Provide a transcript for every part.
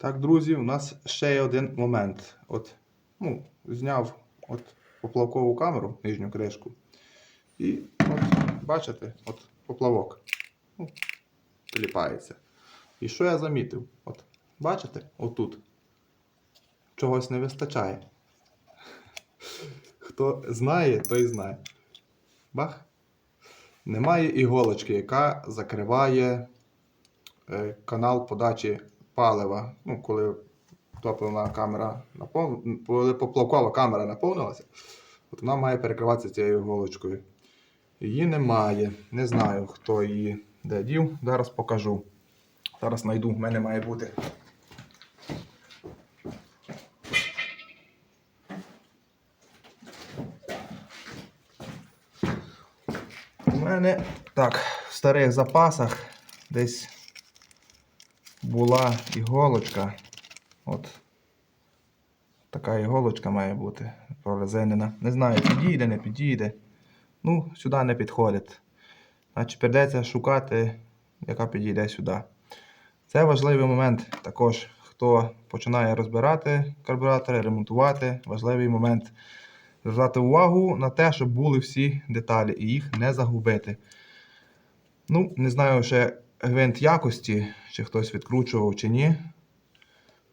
Так, друзі, у нас ще є один момент. От, ну, зняв от поплавкову камеру, нижню кришку. І от, бачите, от поплавок. Ну, приліпається. І що я замітив? От, бачите, отут. Чогось не вистачає. Хто знає, той знає. Бах. Немає іголочки, яка закриває е, канал подачі палива. Ну, коли топлива камера напов... коли поплавкова камера наповнилася, от вона має перекриватися цією іголочкою. Її немає. Не знаю, хто її де дів. Зараз покажу. Зараз знайду, в мене має бути. У мене так, в старих запасах десь була іголочка. От така іголочка має бути прорезинена. Не знаю, підійде, не підійде. Ну, сюди не підходить. Значить, прийдеться шукати, яка підійде сюди. Це важливий момент також, хто починає розбирати карбюратори, ремонтувати. Важливий момент звертати увагу на те, щоб були всі деталі і їх не загубити. Ну, не знаю ще гвинт якості, чи хтось відкручував чи ні.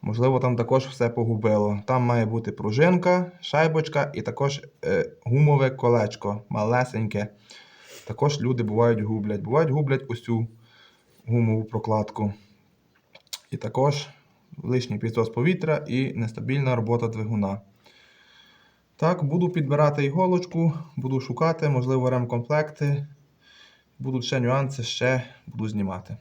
Можливо, там також все погубило. Там має бути пружинка, шайбочка і також е, гумове колечко, малесеньке. Також люди бувають гублять. Бувають гублять цю гумову прокладку. І також лишній підсос повітря і нестабільна робота двигуна. Так, буду підбирати іголочку, буду шукати, можливо, ремкомплекти. Будуть ще нюанси, ще буду знімати.